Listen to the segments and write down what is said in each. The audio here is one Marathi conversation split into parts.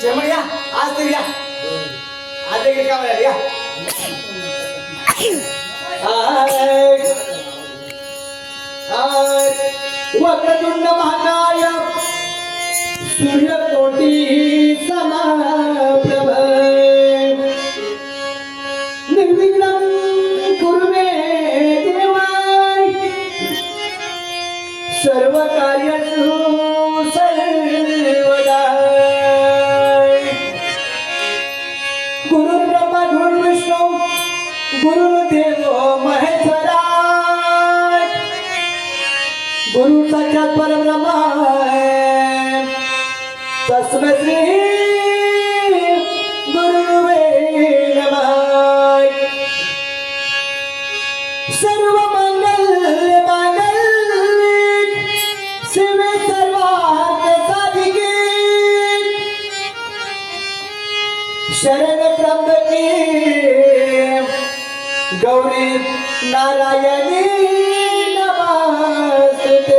चेमण या. आज तरी या. आज देखील काय म्हणाले या. वक्रतुंड महाकाय सूर्य साक्षात परब्रह्मा तस्मै श्री गुरुवे नमः। सर्व मंगल मांगल्ये शिवे सर्वार्थ साधिके। शरण त्र्यंबके गौरी नारायणी नमस्ते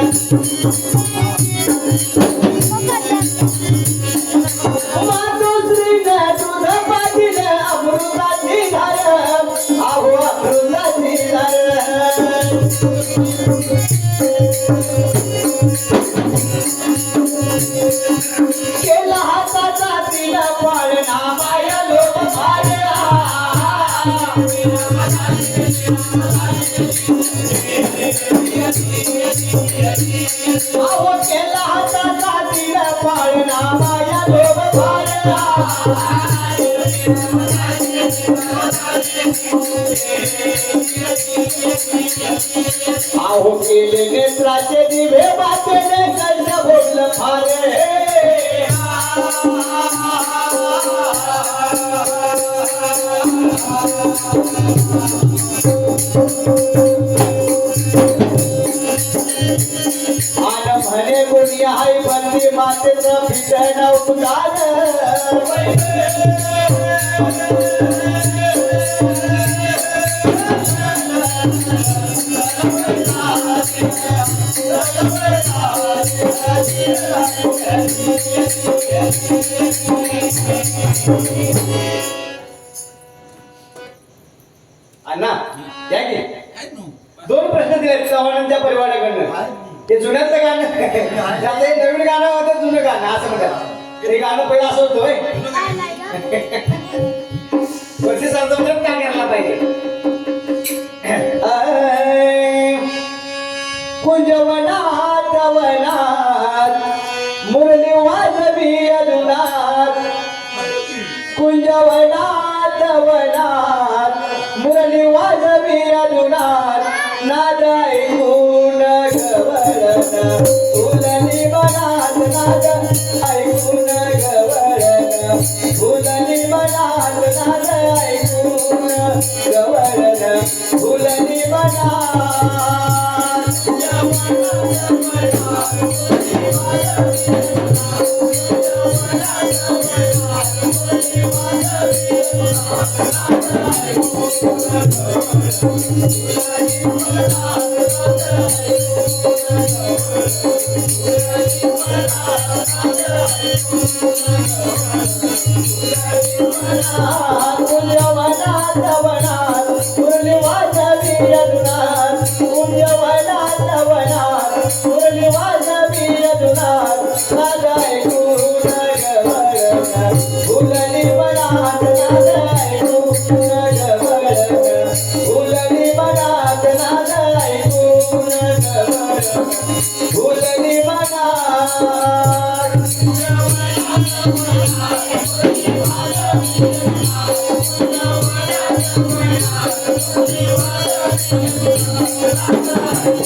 Thank अहो केले नेत्राचे दिवे बातेने कंठ बोललं फारे आन अण्णा या की? दोन प्रश्न दिले चव्हाणांच्या परिवाराकडनं. ते जुन्यातलं गाणं. त्याचं हे नवीन गाणं होतं जुनं गाणं असं म्हणतात. ते गाणं पहिलं असं होतं होय. वर्षी सरसमजात का घ्यायला पाहिजे? ऐ, कुंजवनात কইরা বাইরা पुण्यवाना पुण्यवाना Thank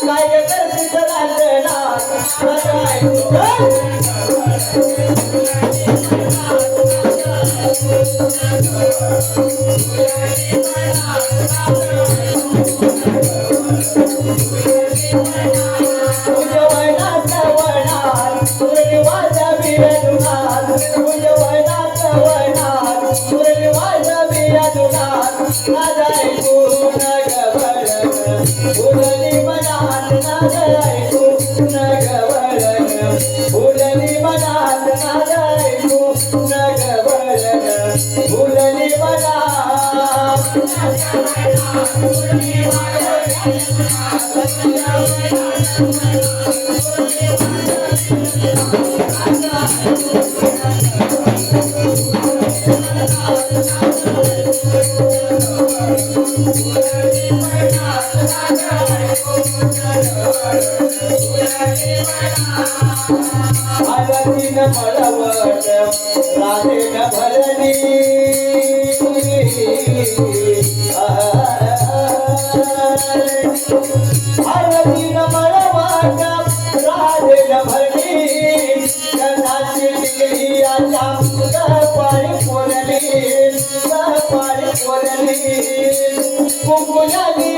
काय करते रांगणा I'm भारती रमण माता राधे रमणी कदाची निघली आता सहपाळी कोरली सहपाळी कोरली कुकुलाली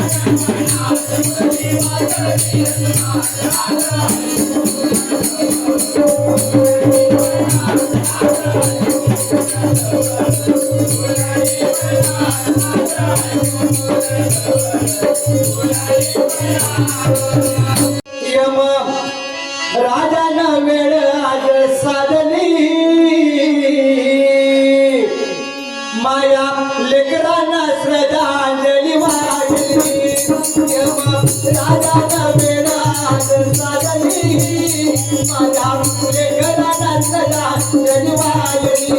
Thank you. माया तुझे घराला चला जगवायली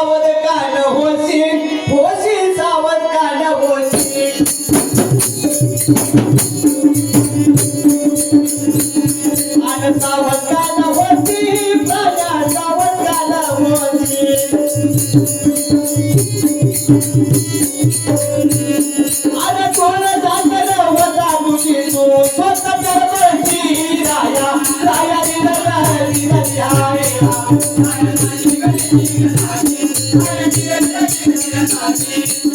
सावध कान होशी होशी सावध कान होशी आन सावध कान होशी प्रजा सावध कान होशी आन कोण जातल वजा मुशी तू स्वतः करवशी राया राया दिला राया दिला राया. Thank you.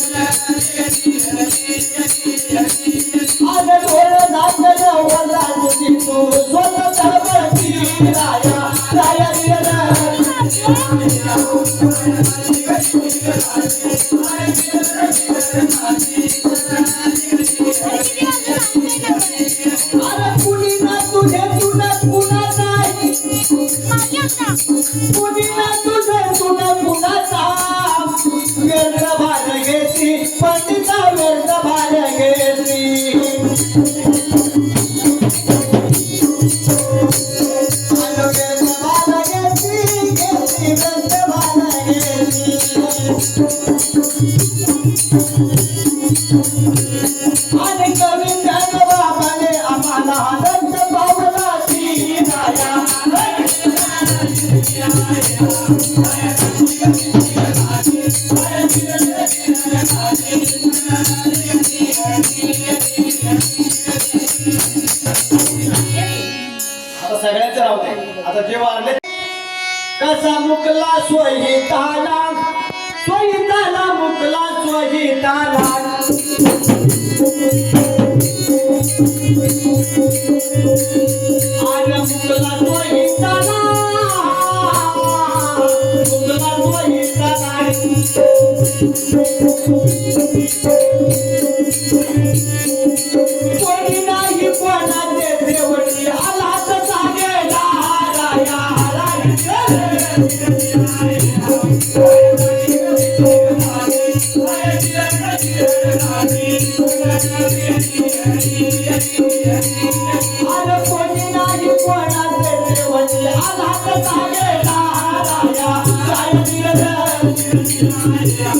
राया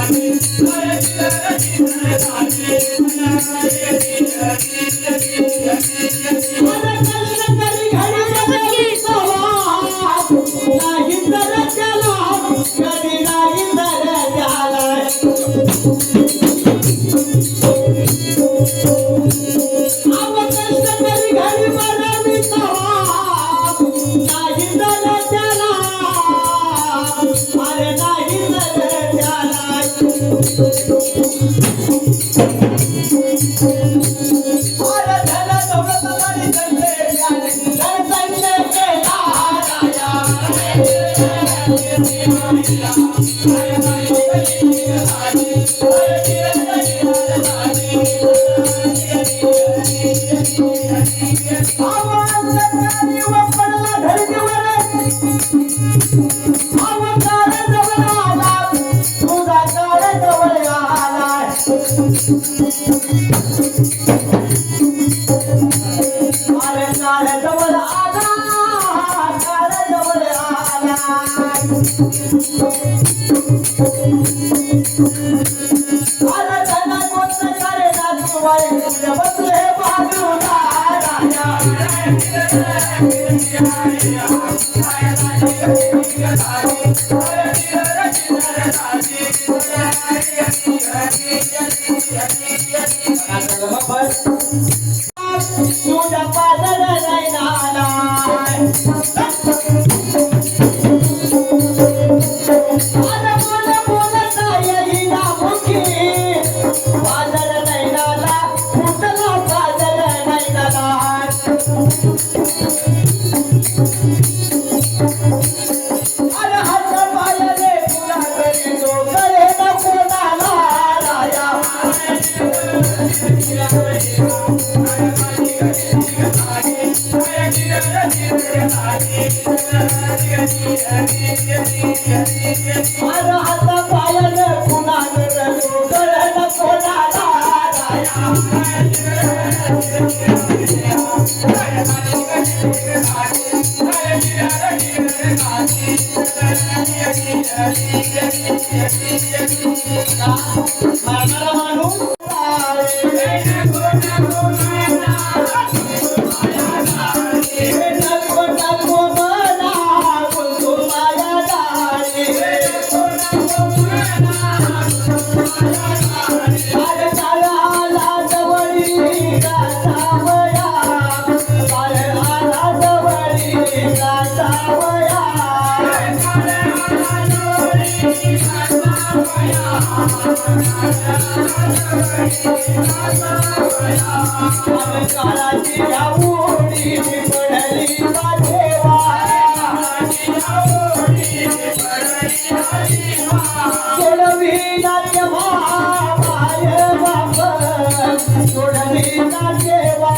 अरे अरे धना Marmara Maru पडली माझेवा